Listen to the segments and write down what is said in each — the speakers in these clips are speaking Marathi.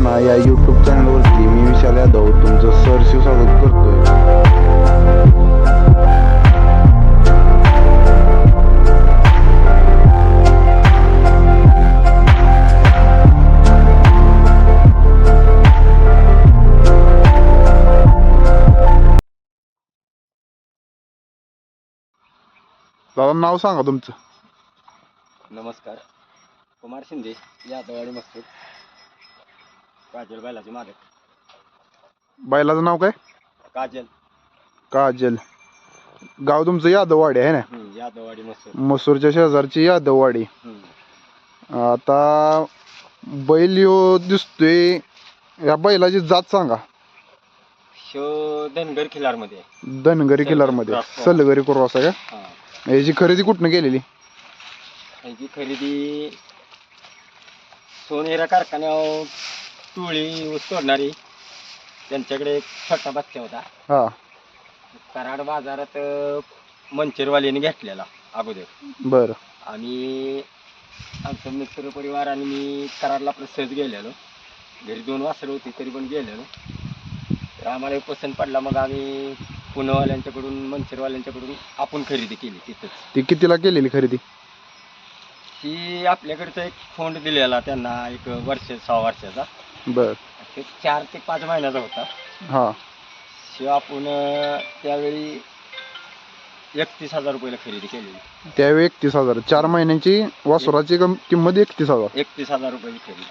मित्रांनो या यूट्यूब चॅनलवरती मी विशाल यादव तुमचं सरशिव स्वागत करतोय. दादा नाव सांगा तुमचं. नमस्कार. कुमार शिंदे यादवाडी मस्तूर. काजल बैलाचे मालक. बैलाचं नाव काय? काजल. काजल. गाव तुमचं यादववाडी आहे ना? हम्म, यादवाडी मस्तूर मसूरच्या शेजारची यादववाडी. हम्म. आता बैल यो दिसतोय. या बैलाची जात सांगा. शो धनगर खिलारमध्ये. आहे. धनगरी किल्लारमध्ये क्रॉस. सलगरी क्रॉस आहे का? हा. याची खरेदी कुठनं केलेली? ह्याची खरेदी सोनेरा कारखान्यावर तुळी ऊस तोडणारी. त्यांच्याकडे एक छोटा बच्चा होता. हा. कराड बाजारात अं, मंचरवाल्याने घेतलेला अगोदर. बर. आणि आमचं मित्र परिवार आणि मी कराडला आपलं सहज गेलेलो. घरी दोन वासरं होती तरी पण गेलेलो. तर आम्हाला एक पसंत पडला मग आम्ही पुणेवाल्यांच्याकडून मनसरवाल्यांच्याकडून आपण खरेदी केली तिथंच. ती कितीला केलेली खरेदी? ही आपल्याकडचा एक फोंड दिलेला त्यांना एक वर्ष सहा वर्षाचा. बर. ते चार ते पाच महिन्याचा होता. हा. शिवाय आपण अं, त्यावेळी एकतीस हजार रुपयाला खरेदी केलेली. त्यावेळी एकतीस हजार. चार महिन्यांची वासुराची कम- किंमत एकतीस हजार. एकतीस हजार रुपयाची खरेदी.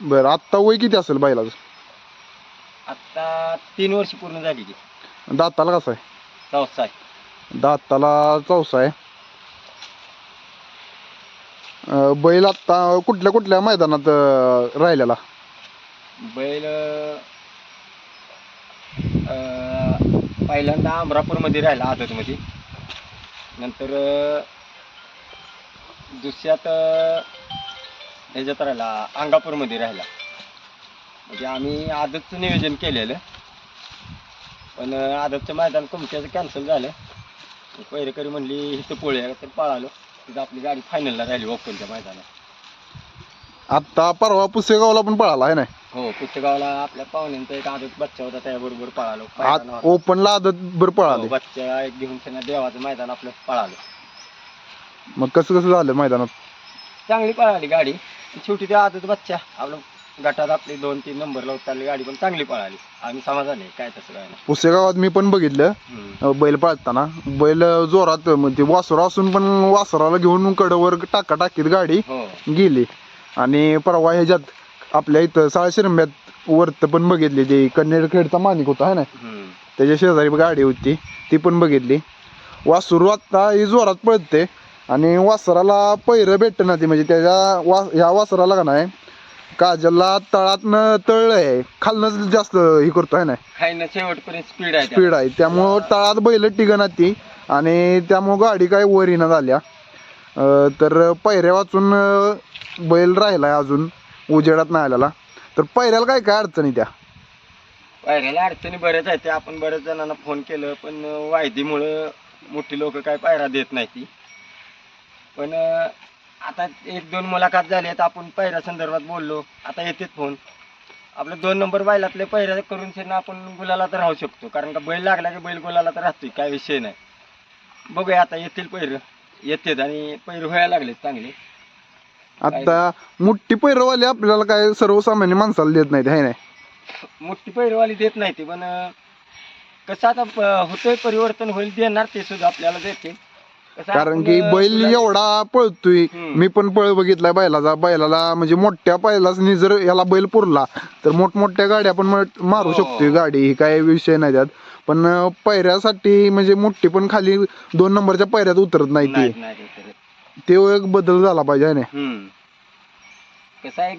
बर आत्ता वय किती असेल बैलाचं आत्ता तीन वर्ष पूर्ण झाली की दाताला कसं आहे? चौथा आहे. दाताला चौसा आहे. अं, बैल आत्ता कुठल्या कुठल्या मैदानात अं, राहिलेला? बैल अं, पहिल्यांदा अमरापूरमध्ये राहिला आदतमध्ये. नंतर अं, दुसऱ्यात अं, ह्याच्यात राहिला अंगापूरमध्ये राहिला. म्हणजे आम्ही आदतचं नियोजन केलेलं. पण अं, आदतचं मैदान तुमच्याचं कॅन्सल झालं. पहिरेकरी म्हणली इथं पोळ्या तर पळालो. तिथं आपली गाडी फायनलला राहिली ओपनच्या मैदानात. आत्ता परवा पुसेगावला पण पळाला आहे ना? हो पुस्तकाला आपल्या पाहुण्यांचा एक आदत बच्चा होता त्याबरोबर पळालो. आत. ओपनला आदत बर हो, पळाले बच्चा एक घेऊन त्यांना देवाचं मैदान आपलं पळालो. मग कसं कसं झालं मैदानात? चांगली पळाली गाडी. शेवटी ते आदत बच्चा आपलं गटात आपली दोन तीन नंबरला उतरली गाडी पण चांगली पळाली. आम्ही समाधानी आहे, काय तसं काय नाही. पुसेगावात मी पण बघितलं. हम्म. अं, बैल पळताना. बैल जोरात म्हणजे वासरा असून पण वासराला घेऊन कडवर टाका टाकीत गाडी हो. गेली. आणि परवा ह्याच्यात आपल्या इथं साळशिरंब्यात वरत पण बघितली ती. कन्नेरखेडचा मानिक होता है ना? हम्म. त्याच्या शेजारी गाडी होती. ती पण बघितली. वासरू आता ही जोरात पळते. आणि वासराला पैर भेटत ना ती म्हणजे त्याच्या वा ह्या वासराला का नाही काजलला तळातनं तळ आहे खालनच जास्त हे करतो आहे ना शेवटपर्यंत स्पीड आहे स्पीड आहे. त्यामुळं तळात बैल टिकना ती. आणि त्यामुळं गाडी काय वरीनं झाल्या. अं, तर पैऱ्या वाचून अं, बैल राहिलाय अजून उजेडात नाही आलेला तर पैऱ्याला काय काय अडचणी त्या? पायऱ्याला अडचणी बऱ्याच आहेत. त्या आपण बऱ्याच जणांना फोन केलं पण वायदीमुळं मोठी लोक काय पायरा देत नाही ती. पण अं, आता एक दोन मुलाखत झाली आहेत आपण पायऱ्या संदर्भात बोललो. आता येतेच फोन. आपलं दोन नंबर बैलातले पायऱ्या करून त्यांना आपण गुलाला तर राहू शकतो. कारण का बैल लागला की बैल गुलाला तर राहतोय काय विषय नाही. बघूया आता येतील पैर येतेत आणि पैर व्हायला लागले चांगले. आता मोठी पैरवाली आपल्याला काय सर्वसामान्य माणसाला देत नाहीत नाही? मोठी पैरवाली देत नाही ती पण कसं आता प- होतंय परिवर्तन होईल देणार ते सुद्धा आपल्याला देते कारण की बैल एवढा पळतोय. मी पण पळ बघितलाय बैलाचा. बैलाला म्हणजे मोठ्या बैलाच जर याला बैल पुरला तर मोठमोठ्या गाड्या पण मारू हो. शकतोय गाडी. ही काय विषय नाही त्यात. पण पैऱ्यासाठी म्हणजे मोठी पण खाली दोन नंबरच्या पैऱ्यात उतरत नाही ती. ते एक बदल झाला पाहिजे ना. कसं आहे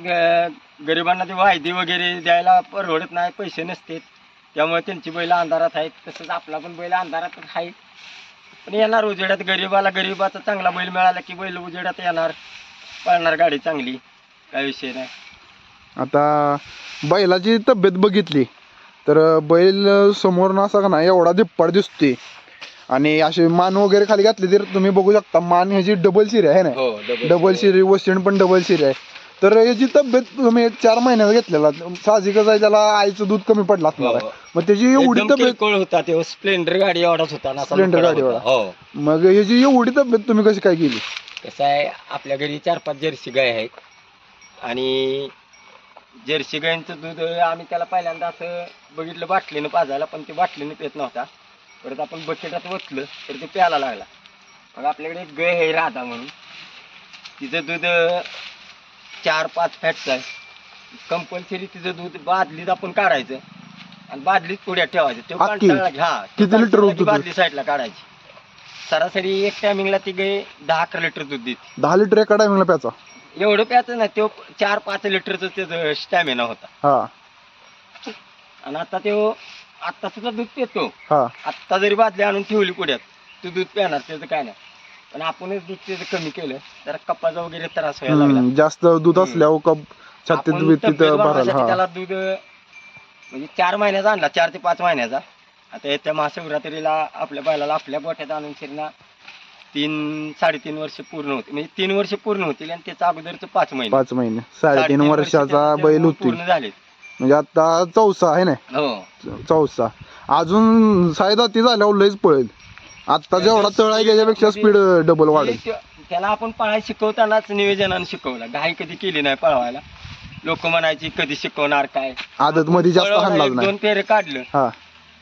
गरिबांना ते वायदी वगैरे द्यायला परवडत नाही पैसे नसते त्यामुळे त्यांची बैल अंधारात आहेत. तसंच आपला पण बैल अंधारात आहे. पण येणार उजेडात. गरीबाला गरीबाचा चांगला बैल मिळाला की बैल उजेडात येणार. पळणार गाडी चांगली. काय विषय नाही. आता बैलाची तब्येत बघितली तर बैल समोरनं असा का नाही एवढा धिप्पाड दिसतोय. आणि अशी मान वगैरे खाली घातली तर तुम्ही बघू शकता मान ह्याची डबल शिरी आहे ना? हो डबल शिरी वस्टन पण डबल शिरी आहे. तर याची तब्येत तुम्ही चार महिन्यात घेतलेला. साहजिकच आहे त्याला आईचं दूध कमी पडलं असणार आहे. हो. मग त्याची एवढी एकदम तब्येत किरकोळ होता तो. स्प्लेंडर गाडी एवढाच होता ना स्प्लेंडर गाडी एवढा. हो. मग याची एवढी तब्येत तुम्ही कशी काय केली? कसं आहे आपल्या घरी चार पाच जर्सी गाय आहेत. आणि जर्सी गायींचं दूध आम्ही त्याला पहिल्यांदा असं बघितलं बाटलीनं पाजायला पण ते बाटलीनं पित नव्हता. परत आपण बकेटात वतलं तर ते प्यायला लागला. मग आपल्याकडे एक गाय आहे राधा म्हणून. तिचं दूध चार पाच फॅटचं कंपल्सरी तिचं दूध बादलीत आपण काढायचं. आणि बादलीत पुढ्यात ठेवायचं. ते अख्खी? घ्या किती होतं दूध? बादली साईडला काढायची. सरासरी एक टायमिंगला ती गाय दहा अकरा लिटर दूध देते. दहा लिटर एका टायमिंगला प्याचा एवढं प्यायचं ना तो चार पाच लिटरचं त्याचं स्टॅमिना होता. हा. आणि आता तो आत्ता सुद्धा दूध पितो. हा. आत्ता जरी बादली आणून ठेवली पुढ्यात तू दूध प्याणार त्याचं काय नाही. पण आपणच दूध त्याचं कमी केलं जरा कपाचा वगैरे त्रास व्हायला लागला. हम्म, जास्त दूध असल्यावर कप छातीत आपण बितीत तब्येत भरायला वाढवण्यासाठी हा. त्याला दूध म्हणजे चार महिन्याचा आणला चार ते पाच महिन्याचा. आता येत्या महाशिवरात्रीला आपल्या बैलाला आपल्या गोठ्यात आणून शिरना तीन साडेतीन वर्ष पूर्ण होते. म्हणजे तीन वर्ष पूर्ण होतील आणि त्याच्या अगोदरच पाच महिने. पाच महिने. साडेतीन साडेतीन वर्ष वर्षाचा त्याचे बैल पूर्ण होतील. झाले म्हणजे आता चौसा आहे ना? हो. चौसा. अजून सायदाती झाल्यावर लयच पळेल. आता जेवढा तळ आहे त्याच्यापेक्षा स्पीड डबल वाढेल. त्याला आपण पळायला शिकवतानाच नियोजनानं शिकवला. घाई कधी केली नाही पळवायला. लोक म्हणायची कधी शिकवणार काय? आदत मध्ये जास्त पळवला, हाणलाच एक नाही. दोन फेरे काढलं. हा.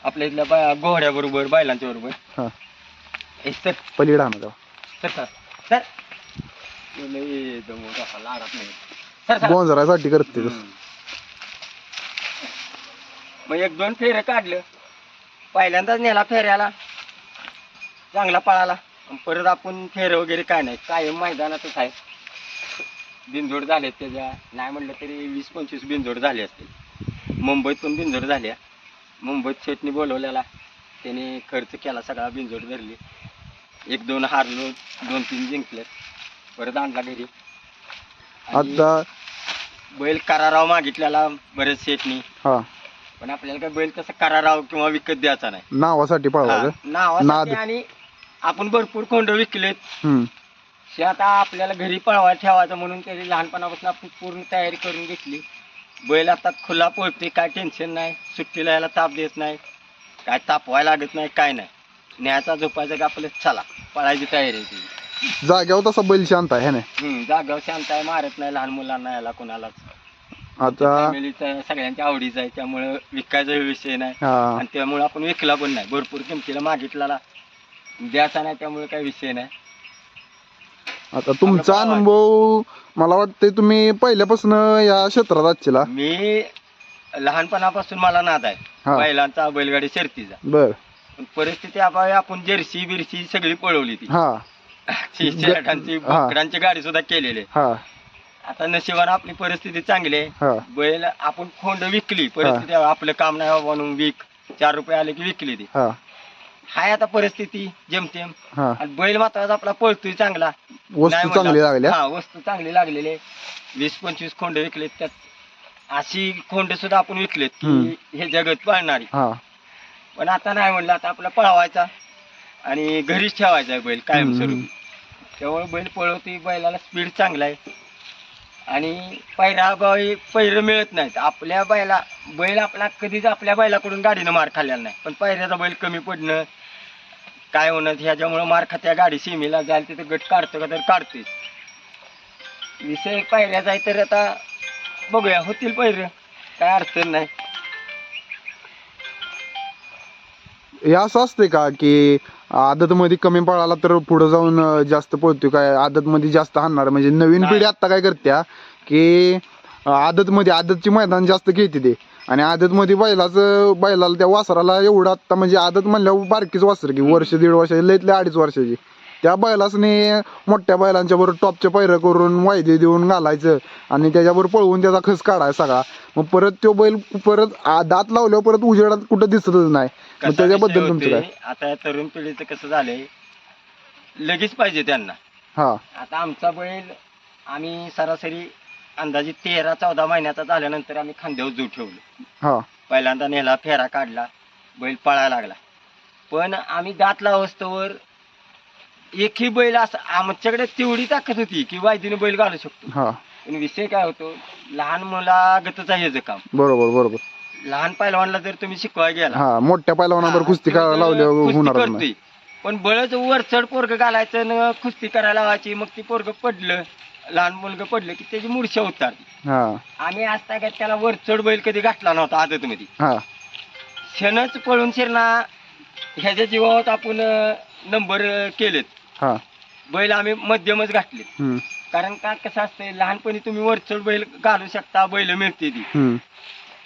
आपल्या इथल्या बा- घोड्या बरोबर बैलांच्या बरोबर. हा. ए, सर पलीकडे हाणा तेव्हा. Sir sir. सर. तो लई दमवत असा, लाडात नाही. Sir sir. गोंजरासाठी करते तसं. मग एक दोन फेरे काढलं. पहिल्यांदाच नेला फेऱ्याला. चांगला पळाला. परत आपण फेरे वगैरे काय नाही. कायम मैदानातच आहे. बिनजोड झाले त्याच्या. नाही म्हटलं तरी वीस पंचवीस बिनजोड झाले असतील. मुंबईत पण बिनजोड झाल्या. मुंबईत शेटनी बोलवलेला. त्याने खर्च केला सगळा बिनजोड धरली. एक दोन हारलो दोन तीन जिंकले. परत आणला घरी. आणि आता बैल कराराव मागितलेला बरेच शेटनी. हा. पण आपल्याला काय बैल तसं कराराव किंवा विकत द्यायचा नाही. नावासाठी हा, पळवायचं नावासाठी नाद. आणि आपण भरपूर कोंड विकलेत. हम्म. ते आता आपल्याला घरी पळवा ठेवायचं म्हणून त्याची लहानपणापासून आपण पूर्ण तयारी करून घेतली. बैल आता खुला पळते काय टेन्शन नाही. सुट्टीला यायला ताप देत नाही. काय तापवायला लागत नाही काय नाही. न्यायचा झोपायचा का आपलं चला पळायची तयारी आहे ती. जाग्यावर तसा बैल शांत आहे है ना हम्म, जागावर शांत आहे मारत नाही लहान मुलांना याला कोणालाच. आता फॅमिलीचा सगळ्यांच्या आवडीचा आहे त्यामुळं विकायचा विषय नाही. हा. आणि त्यामुळे आपण विकला पण नाही भरपूर किमतीला मागितला द्यायचा नाही त्यामुळे काही विषय नाही. आता तुमचा आपलं अनुभव मला वाटतंय तुम्ही पहिल्यापासून या क्षेत्रात आजचीला. मी लहानपणापासून मला नाद आहे. बैलांचा बैलगाडी शर्तीचा. बर. पण परिस्थिती आपण आपण जर्सी बिरसी सगळी पळवली ती. हा. ती हा. गाडी सुद्धा केलेली. आहे. हा. आता नशिबानं आपली परिस्थिती चांगली आहे. हा. बैल आपण खोंड विकली. परिस्थिती आपलं काम नाही बाबा म्हणून विक. चार रुपये आले की विकली ती. हा. हाय आता परिस्थिती जेमतेम. हा. आणि बैल मात्र आपला पळतोय चांगला. नाही वस्तू म्हणला. चांगली लागल्या? हा वस्तू चांगली लागलेली आहे. वीस पंचवीस खोंड विकलेत त्यात. अशी खोंड सुद्धा आपण विकलेत हम्म. की हे जगत पाळणारी. हा. पण आता नाही म्हणलं आता आपला पळवायचा. आणि घरीच ठेवायचा आहे बैल कायम हम्म. स्वरूपी. त्यामुळे बैल पळवते बैलाला स्पीड चांगला आहे. आणि पैरा बाई पैर मिळत नाहीत. आपल्या बैला बैल आपला कधीच आपल्या बैलाकडून गाडीनं मार खाल्लेला नाही. पण पैऱ्याचा बैल कमी पडणं काय होणं ह्याच्यामुळं मार खात्या गाडी सीमेला जायला तिथे गट काढतो का तर काढतेच विषय पायऱ्याचा आहे तर आता बघूया होतील पैर काय अडचण नाही. हे असं असते का की आदत मध्ये कमी पळाला तर पुढे जाऊन अं, जास्त पळतोय काय? आदत मध्ये जास्त हाणणार. म्हणजे नवीन. पिढी आता काय करत्या की आदत मध्ये आदतची मैदान जास्त घेते ते. आणि आदत मध्ये बैलाचं बैलाला त्या वासराला एवढं आता म्हणजे आदत म्हणल्यावर बारकीच वासर की वर्ष दीड वर्षाची लईतल्या अडीच वर्षाची. त्या बैलासने मोठ्या बैलांच्या बरोबर टॉपचे पैर करून वायदे देऊन घालायचं आणि त्याच्याबरोबर पळवून त्याचा खस काढायचा सगळा. मग परत तो बैल परत आ- दात लावल्यावर परत उजेडात कुठं दिसतच नाही. मग कसा त्याच्याबद्दल तुमचं होतोय, काय? आता या तरुण पिढीचं कसं झालंय? लगेच पाहिजे त्यांना. हा. आता आमचा बैल आम्ही सरासरी अंदाजे तेरा चौदा महिन्याचा झाल्यानंतर आम्ही खांद्यावर जू ठेवलो. हा. पहिल्यांदा नेला फेरा काढला बैल पळायला लागला. पण आम्ही दात लावस्तोवर एकही बैल असं आमच्याकडे तेवढी ताकद होती की वायदीने बैल घालू शकतो. हा. पण विषय काय होतो लहान मुलागतच आहे याचं काम. बरोबर बरोबर. लहान पहिलवानला जर तुम्ही शिकवाय गेला हा मोठ्या पैलवानावर कुस्ती जर लावल्यावर कुस्ती होणार नाही. करतोय. पण बळच वर चढ पोरग घालायचं न कुस्ती करायला लावायची मग ती पोरग पडलं. लहान मुलग पडलं की त्याची मूर्छा उतारली हा. आम्ही आज काय त्याला वर चढ बैल कधी गाठला नव्हता आदत मध्ये हा. क्षणच पळून शिरणा ह्याच्या जीवावर आपण नंबर केलेत. हा. बैल आम्ही मध्यमच घातले हम्म, कारण का कसं असतंय लहानपणी तुम्ही वरचढ बैल घालू शकता बैल मिळते ती. हम्म,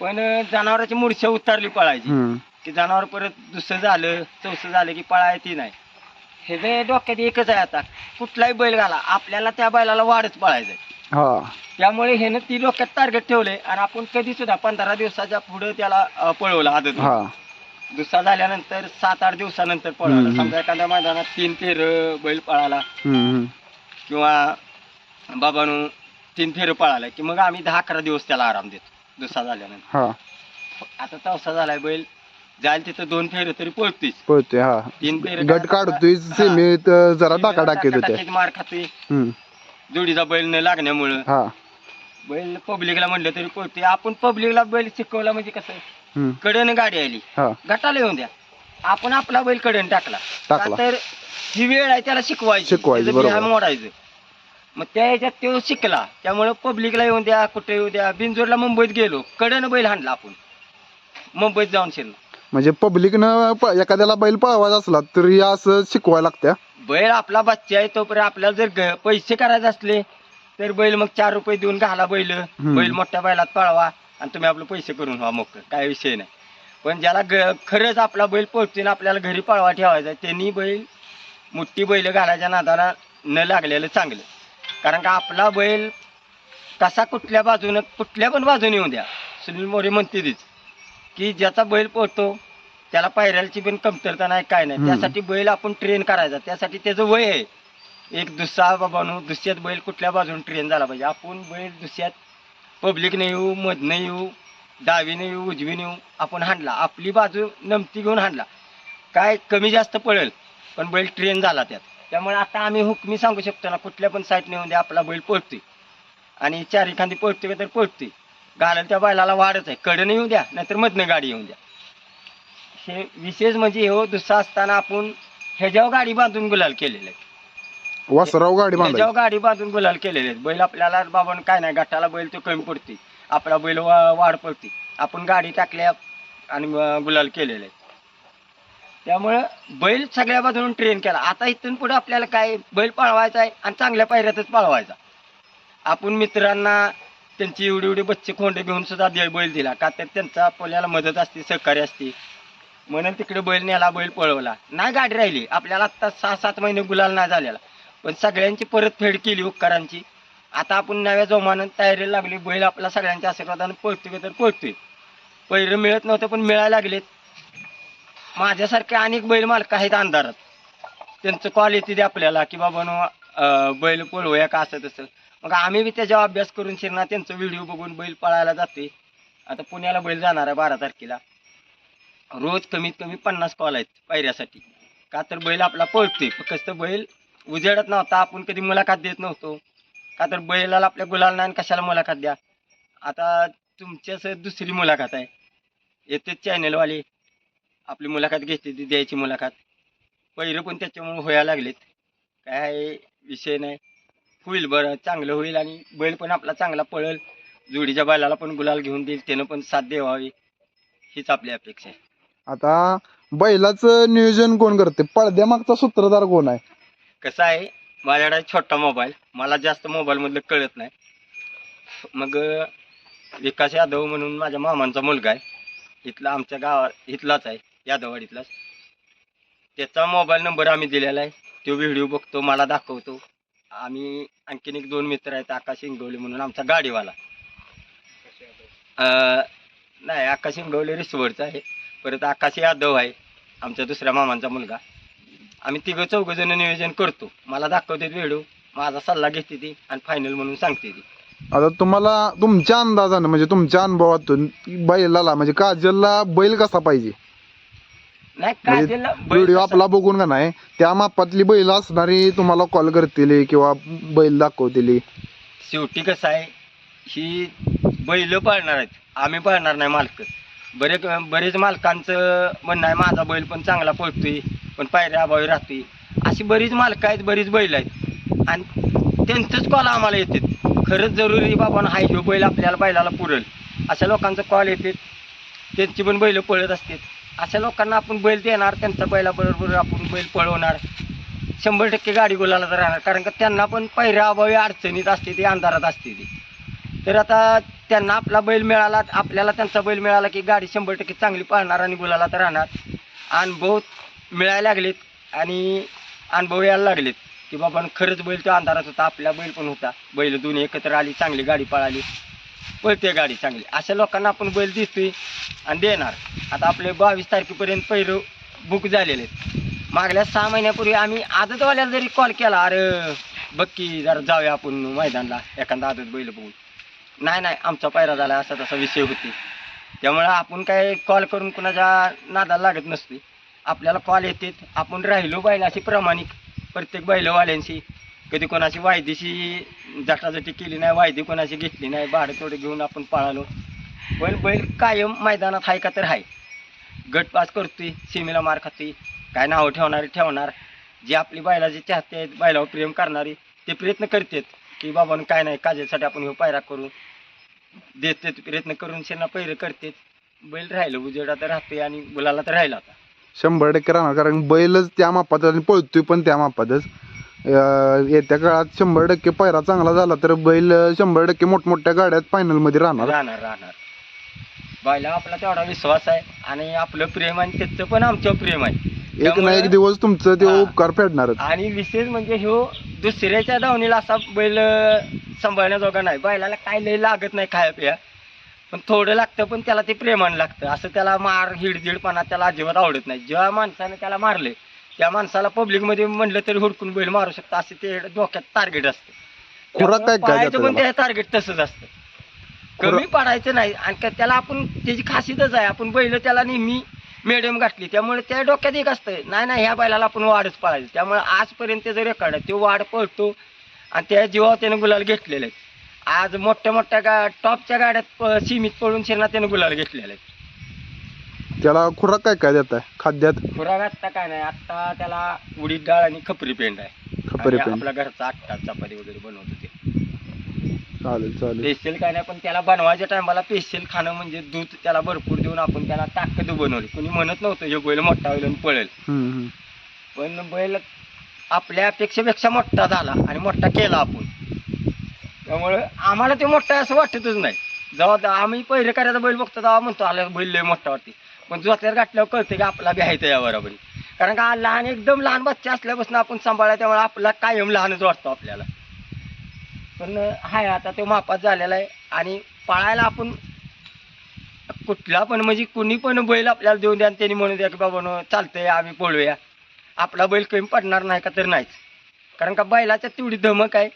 पण जनावराची मूर्छा उतारली पळायची. हम्म. की जनावर परत दुसरं झालं चौसं झालं की पळायची नाही. हे जे डोक्यात एकच आहे आता. कुठलाही बैल घाला आपल्याला त्या बैलाला वाढच पळायचंय. हा. त्यामुळे ह्यानं ती डोक्यात टार्गेट ठेवलंय आणि आपण कधी सुद्धा पंधरा दिवसाच्या पुढे त्याला अं, पळवलं आदत हा. दुसरा झाल्यानंतर सात आठ दिवसानंतर पळवलं हम्म. समजा एखाद्या मैदानात तीन फेर बैल पळाला. हम्म, हम्म. किंवा बाबानू तीन फेर पळाला की मग आम्ही दहा अकरा दिवस त्याला आराम देतो दुसरा झाल्यानंतर. हा. आता चौसा झालाय बैल जायला तिथं दोन फेर तरी पळतोयच. पळतोय हा. तीन फेर गट काढतोय सेमीत जरा टाका टाकीत मार खातोय. जोडीचा बैल न लागण्यामुळं. हा. बैल पब्लिकला म्हणलं तरी पळतोय. आपण पब्लिकला बैल शिकवला म्हणजे कसं? हम्म, कडेनं गाडी आली. हा. गटाला येऊन द्या. आपण आपला बैल कडेन टाकला. टाकला. का तर ही वेळ आहे त्याला शिकवायची. शिकवायची, त्याचं. मोडायचं. मग त्या ह्याच्यात तो शिकला. त्यामुळं पब्लिकला येऊन द्या कुठे येऊ द्या. बिनजोडला मुंबईत गेलो. कडेनं बैल हाणला आपण. मुंबईत जाऊन शिरलो. म्हणजे पब्लिकनं प- एखाद्याला बैल पळवायचा असला तर असं शिकवायला लागत्या. बैल आपला बच्चा आहे तोपर्यंत आपल्याला जर ग- पैसे करायचे असले तर बैल मग चार रुपये देऊन घाला बैल. हम्म. बैल मोठ्या बैलात पळवा आणि तुम्ही आपले पैसे करून व्हा मग काय विषय नाही. पण ज्याला ग खरंच आपला बैल पोहोचून आपल्याला घरी पळवा ठेवायचा आहे, त्यांनी बैल मोठी बैल घालायच्या नादाला न लागलेलं चांगलं. कारण का आपला बैल कसा कुठल्या बाजूनं कुठल्या पण बाजूने येऊ द्या. सुनील मोरे म्हणते तीच की ज्याचा बैल पोहतो त्याला पायऱ्याची पण कमतरता नाही काय नाही. त्यासाठी बैल आपण ट्रेन करायचा. त्यासाठी त्याचं वय आहे. एक दुसरा बाबानो दुसऱ्यात बैल कुठल्या बाजून ट्रेन झाला पाहिजे? आपण बैल दुसऱ्यात पब्लिकने येऊ मधनं येऊ डावीने येऊ उजवीने येऊ आपण हाणला. आपली बाजू नमती घेऊन हाणला. काय कमी जास्त पळेल पण बैल ट्रेन झाला त्यात. त्यामुळे आता आम्ही हुकमी सांगू शकतो ना कुठल्या पण साईडने येऊन द्या आपला बैल पळतोय. आणि चार एखादी पळतोय तर पळतोय. घालायला त्या बैलाला वाढच आहे. कडनं येऊ द्या नाहीतर मधनं गाडी येऊन द्या. हे विशेष म्हणजे हो दुसरा असताना आपण ह्याच्यावर गाडी बांधून गुलाल केलेलं वासराव गाडी ह्याच्यावर बांधायची गाडी बांधून गुलाल केलेले आहेत बैल आपल्याला बाबा काय नाही गटाला बैल तो कमी पडते आपला बैल वा- वाढ पडते आपण गाडी टाकल्या आणि गुलाल केलेले आहेत त्यामुळं बैल सगळ्या बाजून ट्रेन केला. आता इथून पुढे आपल्याला काय बैल पळवायचा आहे आणि चांगल्या पायऱ्यातच पळवायचा. आपण मित्रांना त्यांची एवढी एवढी बच्चे कोंडे घेऊन सुद्धा दे बैल दिला. का तर त्यांचा आपल्याला मदत असते सहकार्य असते. म्हणून तिकडे बैल नेला बैल पळवला. नाही गाडी राहिली. आपल्याला आत्ता सहा सात महिने गुलाल नाही झालेला. पण सगळ्यांची परतफेड केली उपकारांची. आता आपण नव्या जोमानं तयारीला लागली. बैल आपला सगळ्यांच्या आशीर्वादानं पळतोय तर पळतोय. पैरं मिळत नव्हतं पण मिळायला लागलेत. माझ्यासारखे अनेक बैल मालक आहेत अंधारात. त्यांचं कॉल येते आपल्याला की बाबा बैल पळवूया का असं तसं. मग आम्ही बी त्याच्यावर अभ्यास करून शिरणार त्यांचं व्हिडिओ बघून बैल पळायला जाते आता पुण्याला बैल जाणार आहे बारा तारखेला. रोज कमीत कमी पन्नास कॉल आहेत पायऱ्यासाठी. का तर बैल आपला पळतोय फक्त बैल उजेडत नव्हता आपण कधी मुलाखत देत नव्हतो. का तर बैलाला आपल्या गुलाल नाही आणि कशाला मुलाखत द्या? आता तुमच्याच दुसरी मुलाखत आहे. येतेच चॅनलवाले आपली मुलाखत घेते ती द्यायची मुलाखत. पहिरं पण त्याच्यामुळे व्हायला लागलेत. काय विषय नाही. होईल बरं चांगलं होईल आणि बैल पण आपला चांगला पळेल. जोडीच्या बैलाला पण गुलाल घेऊन देईल त्यानं पण साथ द्यावी हीच आपली अपेक्षा आहे. आता बैलाचं नियोजन कोण करते? पडद्यामागचा सूत्रधार कोण आहे? कसं आहे माझ्याकडे छोटा मोबाईल. मला जास्त मोबाईलमधलं कळत नाही. मग विकास यादव म्हणून माझ्या मामांचा मुलगा आहे. इथला आमच्या गावात इथलाच आहे यादववाडीतलाच. त्याचा मोबाईल नंबर आम्ही दिलेला आहे. तो व्हिडिओ बघतो मला दाखवतो. आम्ही आणखीन एक दोन मित्र आहेत आकाश इंगवले म्हणून आमचा गाडीवाला. नाही आकाश इंगवले रिसवडचा आहे. परत आकाश यादव आहे आमच्या दुसऱ्या मामांचा मुलगा. आम्ही तिघं चौघजण नियोजन करतो. मला दाखवते व्हिडिओ माझा सल्ला घेते ती आणि फायनल म्हणून सांगते ती. आता तुम्हाला तुमच्या अंदाजानं म्हणजे तुमच्या अनुभवातून बैलाला म्हणजे काजलला बैल कसा पाहिजे? नाही म्हणजे काजलला बैल व्हिडिओ आपला बघून का नाही? त्या मापातली बैल असणारी तुम्हाला कॉल करतील किंवा बैल दाखवतील. शेवटी कसं आहे ही बैल पाळणार आहेत. आम्ही पाळणार नाही मालक. बरेच बरेच मालकांचं म्हणणं आहे माझा बैल पण चांगला पळतोय पण पायऱ्या अभावी राहतोय. अशी बरीच मालकं आहेत बरीच बैल आहेत. आणि त्यांचंच कॉल आम्हाला येतात. खरंच जरुरी बाबा हाय ह्यो बैल आपल्याला बैलाला पुरेल. अशा लोकांचं कॉल येतात. त्यांची पण बैल पळत असतात. अशा लोकांना आपण बैल देणार त्यांच्या बैलाबरोबर आपण बैल पळवणार. शंभर टक्के गाडी गुलाला तर राहणार. कारण का त्यांना पण पहिऱ्या अभावी अडचणीत असते ती अंधारात असते ती. तर आता त्यांना आपला बैल मिळाला आपल्याला त्यांचा बैल मिळाला की गाडी शंभर टक्के चांगली पाळणार आणि गुलाला तर राहणार. अनुभव मिळायला लागलेत आणि अनुभव यायला लागलेत की बाबा खरंच बैल तो अंधारात होता आपला बैल पण होता. बैल दोन्ही एकत्र आली चांगली गाडी पळाली. पळते गाडी चांगली. अशा लोकांना आपण बैल दिसतोय आणि देणार. आता आपले बावीस तारखेपर्यंत पहिलं बुक झालेले आहेत. मागल्या सहा महिन्यापूर्वी आम्ही आदतवाल्याला जरी कॉल केला अरे बघ की जरा जाऊया आपण मैदानला एखादा आदत बैल बघून. नाही नाही आमचा पायरा झाला असा तसा विषय होते. त्यामुळं आपण काय कॉल करून कुणाच्या नादाला लागत नसते. आपल्याला कॉल येतात. आपण राहिलो बैलाशी प्रामाणिक. प्रत्येक बैलवाल्यांशी. कधी कोणाची वायदेशी जटाजटी केली नाही वायदी कोणाची घेतली नाही. भाडं थोडं घेऊन आपण पळालो. पण बैल कायम मैदानात आहे का तर आहे गट पास करतोय सीमेला मार खातोय. काय नावं ठेवणारे ठेवणार. जे आपली बैलाचे चाहते आहेत बैलावर प्रेम करणारी ते प्रयत्न करतात की बाबा काय नाही काजेसाठी आपण ह्यो पायरा करू. देतात प्रयत्न करून त्यांना पैरे करतात. बैल राहिलं उजेडा तर राहतोय आणि गुलाला तर राहिला आता शंभर टक्के राहणार कारण बैलच त्या मापात आणि पळतोय पण त्या मापातच. अं, येत्या काळात शंभर टक्के पायरा चांगला झाला तर बैल शंभर टक्के मोठमोठ्या गाड्यात फायनलमध्ये राहणार. राहणार राहणार. बैला आपला तेवढा विश्वास आहे आणि आपलं प्रेम आणि त्याचं पण आमचं प्रेम आहे. एक ना एक दिवस तुमचं ते हा. उपकार फेडणारच. आणि विशेष म्हणजे ह्यो दुसऱ्याच्या धावणीला असा बैल अं, सांभाळण्याजोगा नाही. बैलाला काय लय लागत नाही खाया पिया पण थोडं लागतं पण त्याला ते प्रेमानं लागतं. असं त्याला मार हिडजिडपणा त्याला अजिबात आवडत नाही. जेव्हा माणसाने त्याला मारले त्या माणसाला पब्लिकमध्ये म्हणलं तरी हुडकून बैल मारू शकतं. असं ते डोक्यात टार्गेट असतं. खुराक काय काय पळायचं देतं पण त्याला? त्या टार्गेट तसंच असतं. कमी पडायचं नाही. आणि का- त्याला आपण त्याची खासियतच आहे. आपण बैल त्याला नेहमी मिडियम गाठली त्यामुळे त्या डोक्यात एक असतं. नाही नाही ह्या बैलाला आपण वाढच पळायचं त्यामुळे आजपर्यंत त्याचं रेकॉर्ड आहे तो वाढ पळतो. आणि त्या जीवावर त्याने गुलाल घेतलेले आहेत. आज मोठ्या मोठ्या गा टॉपच्या गाड्यात सीमित पळून शेणा त्याने गुलाल घेतलेले आहेत. त्याला खुराक काय काय देत आहे खाद्यात? खुराक आत्ता काय नाही. आत्ता त्याला उडीद डाळ आणि खपरी पेंड आहे. खपरी पेंड. आपला घरचा आट्टा चपाती वगैरे बनवतो. चालेल चालेल. पेशल काय नाही पण त्याला बनवायच्या टायमाला पेशल खाणं म्हणजे दूध त्याला भरपूर देऊन आपण त्याला ताकद बनवली. कोणी म्हणत नव्हतं हे बैल मोठा होईल आणि पळेल. हम्म, हम्म. पण बैल आपल्या अपेक्षेपेक्षा मोठा झाला आणि मोठा केला आपण. त्यामुळं आम्हाला ते मोठा आहे असं वाटतच नाही. जेव्हा द- आम्ही पहिले करायचा बैल बघतो तेव्हा म्हणतो आला बैल लय मोठा वाटते पण जोत्यावर गाठल्यावर कळते की आपला बी आहे या बरोबरी कारण का लहान एकदम लहान बच्चा असल्यापासून आपण सांभाळला त्यामुळे आपला कायम लहानच वाटतो आपल्याला. पण हाय आता तो मापात झालेला आहे. आणि पाळायला आपण कुठला पण म्हणजे कुणी पण बैल आपल्याला देऊन द्या आणि त्यांनी म्हणून द्या की बाबा चालतंय आम्ही पळूया. आपला बैल कमी पडणार नाही का तर नाहीच. कारण का बैलाच्या तेवढी धमक आहे.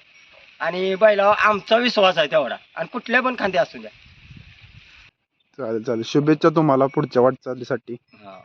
आणि बैलावर आमचा विश्वास आहे तेवढा. आणि कुठल्या पण खांदे असू द्या. चालेल चालेल. शुभेच्छा तुम्हाला पुढच्या वाटचालीसाठी. हा.